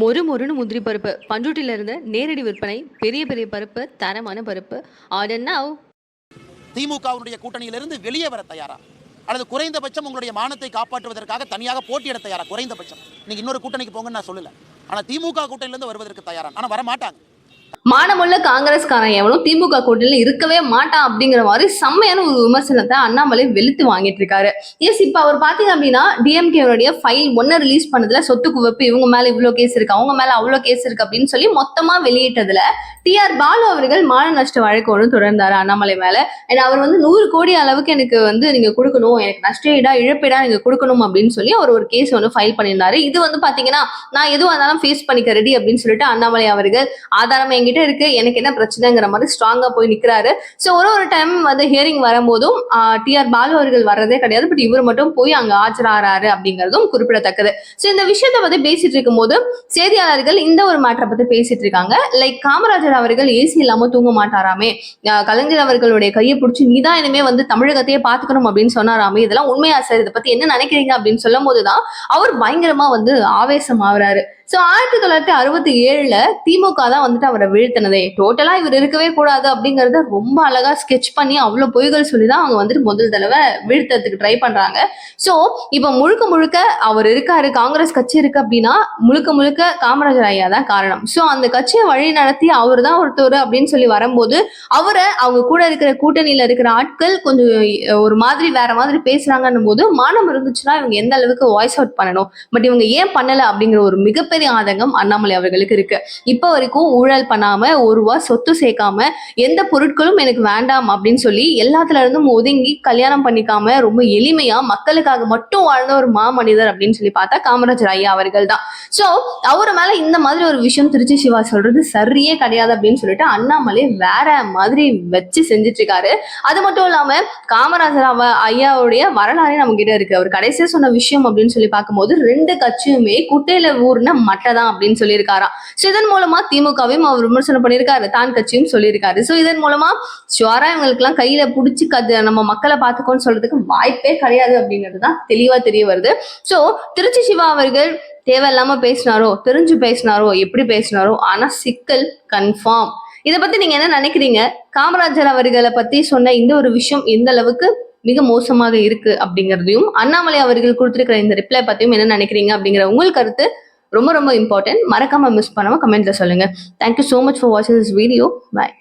மொறு மொறுன்னு முந்திரி பருப்பு. பண்ருட்டில இருந்து நேரடி விற்பனை பெரிய பெரிய பருப்பு தரமான பருப்பு. ஆர்டர் நவ் திமுகவுடைய கூட்டணியிலிருந்து வெளியே வர தயாரா? அல்லது குறைந்தபட்சம் உங்களுடைய மானத்தை காப்பாற்றுவதற்காக தனியாக போட்டியிட தயாரா? குறைந்தபட்சம். நீங்க இன்னொரு கூட்டணிக்கு போங்கன்னு நான் சொல்லல. ஆனா திமுக கூட்டணியிலிருந்து வருவதற்கு தயாரா? ஆனா வர மாட்டாங்க மானமுள்ள காங்கிரஸ்காரன் எவனும் திமுக கூட்டணியில இருக்கவே மாட்டான் அப்படிங்கிற மாதிரி செம்மையான ஒரு விமர்சனத்தை அண்ணாமலை வெளுத்து வாங்கிட்டு இருக்காரு. எஸ் இப்ப அவர் பாத்தீங்க அப்படின்னா டிஎம்கேனுடைய ஃபைல் ஒன்னு ரிலீஸ் பண்ணதுல சொத்து குவிப்பு இவங்க மேல இவ்வளவு கேஸ் இருக்கு அவங்க மேல அவ்வளவு கேஸ் இருக்கு அப்படின்னு சொல்லி மொத்தமா வெளியிட்டதுல டி ஆர் பாலு அவர்கள் மான நஷ்ட வழக்கு ஒன்று தொடர்ந்தாரு அண்ணாமலை மேல. ஏன்னா அவர் வந்து நூறு கோடி அளவுக்கு எனக்கு வந்து நீங்க கொடுக்கணும் எனக்கு நஷ்டஈடா இழப்பீடா நீங்க கொடுக்கணும் அப்படின்னு சொல்லி அவர் ஒரு கேஸ் ஒன்று ஃபைல் பண்ணியிருந்தாரு. இது வந்து பாத்தீங்கன்னா நான் எதுவும் இருந்தாலும் ஃபேஸ் பண்ணிக்க ரெடி அப்படின்னு சொல்லிட்டு அண்ணாமலை அவர்கள் ஆதாரமே என்கிட்ட இருக்கு. எனக்கு என்ன பிரச்சனைங்கிற மாதிரி ஸ்ட்ராங்கா போய் நிக்கிறாரு. ஸோ ஒரு ஒரு டைம் வந்து ஹியரிங் வரும்போதும் டி ஆர் பாலு அவர்கள் வர்றதே கிடையாது. பட் இவர் மட்டும் போய் அங்க ஆஜராகிறாரு அப்படிங்கிறதும் குறிப்பிடத்தக்கது. ஸோ இந்த விஷயத்தை பத்தி பேசிட்டு இருக்கும்போது செய்தியாளர்கள் இந்த ஒரு மேட்டரை பத்தி பேசிட்டு இருக்காங்க. லைக் காமராஜர் அவர்கள் ஏசி இல்லாம தூங்க மாட்டாராமே. கலைஞர் அவர்களுடைய கையை பிடிச்சி நீதான் இனிமே வந்து தமிழகத்தையே பாத்துக்கணும் அப்படின்னு சொன்னாராமே. இதெல்லாம் உண்மையா சார் இதை பத்தி என்ன நினைக்கிறீங்க அப்படின்னு சொல்லும் போதுதான் அவர் பயங்கரமா வந்து ஆவேசம் ஆகுறாரு ஸோ ஆயிரத்தி தொள்ளாயிரத்தி அறுபத்தி ஏழுல திமுக தான் வந்துட்டு அவரை வீழ்த்தினதே. டோட்டலா இவர் இருக்கவே கூடாது அப்படிங்கறத ரொம்ப அழகா ஸ்கெட்ச் பண்ணி அவ்வளவு பொய்கள் சொல்லி தான் அவங்க வந்துட்டு முதல் தடவை வீழ்த்ததுக்கு ட்ரை பண்றாங்க. ஸோ இப்போ முழுக்க முழுக்க அவர் இருக்காரு காங்கிரஸ் கட்சி இருக்கு அப்படின்னா முழுக்க முழுக்க காமராஜர் ஐயா தான் காரணம். ஸோ அந்த கட்சியை வழி நடத்தி அவர் தான் ஒருத்தர் அப்படின்னு சொல்லி வரும்போது அவரை அவங்க கூட இருக்கிற கூட்டணியில இருக்கிற ஆட்கள் கொஞ்சம் ஒரு மாதிரி வேற மாதிரி பேசுறாங்கன்னும் போது மானம் இருந்துச்சுன்னா இவங்க எந்த அளவுக்கு வாய்ஸ் அவுட் பண்ணணும். பட் இவங்க ஏன் பண்ணல அப்படிங்கிற ஒரு மிகப்பெரிய ஆதங்கம் அண்ணாமலை அவர்களுக்கு இருக்கு. இப்போ வரைக்கும் ஊழல் பண்ணாம ஒரு ரூபா சொத்து சேர்க்காம எந்த பொருட்களும் எனக்கு வேண்டாம் அப்படின்னு சொல்லி எல்லாத்துல இருந்தும் ஒதுங்கி கல்யாணம் பண்ணிக்காம ரொம்ப எளிமையா மக்களுக்காக மட்டும் வாழ்ந்த ஒரு மாமனிதர் அப்படின்னு சொல்லி பார்த்தா காமராஜர் ஐயா அவர்கள் தான் சோ அவர் மேல இந்த மாதிரி ஒரு விஷயம் திருச்சி சிவா சொல்றது சரியே கிடையாது அப்படின்னு சொல்லிட்டு அண்ணாமலை வேற மாதிரி வச்சு செஞ்சுட்டு இருக்காரு அது மட்டும் இல்லாம காமராஜர் ஐயாவுடைய வரலாறே நம்ம கிட்ட இருக்கு. அவர் கடைசியா சொன்ன விஷயம் அப்படின்னு சொல்லி பார்க்கும்போது ரெண்டு கட்சியுமே குட்டையில ஊர்ன மட்டதான் அப்படின்னு சொல்லியிருக்காராம் ஸோ இதன் மூலமா திமுகவையும் அவர் விமர்சனம் பண்ணியிருக்காரு. தான் கட்சியும் சொல்லியிருக்காரு. ஸோ இதன் மூலமா ஷுவரா இவங்களுக்குலாம் கையில பிடிச்சி கது நம்ம மக்களை பார்த்துக்கோன்னு சொல்றதுக்கு வாய்ப்பே கிடையாது அப்படிங்கிறது தான் தெளிவா தெரிய வருது. ஸோ திருச்சி சிவா அவர்கள் தேவையில்லாம பேசினாரோ தெரிஞ்சு பேசினாரோ எப்படி பேசினாரோ ஆனா சிக்கல் கன்ஃபார்ம் இதை பத்தி நீங்க என்ன நினைக்கிறீங்க? காமராஜர் அவர்களை பத்தி சொன்ன இந்த ஒரு விஷயம் எந்த அளவுக்கு மிக மோசமாக இருக்கு அப்படிங்கிறதையும் அண்ணாமலை அவர்கள் கொடுத்திருக்கிற இந்த ரிப்ளை பத்தியும் என்ன நினைக்கிறீங்க அப்படிங்கிற உங்கள் கருத்து ரொம்ப ரொம்ப இம்பார்ட்டன்ட் மறக்காம மிஸ் பண்ணாம கமெண்ட்ல சொல்லுங்க. Thank you so much for வாட்சிங் திஸ் வீடியோ பாய்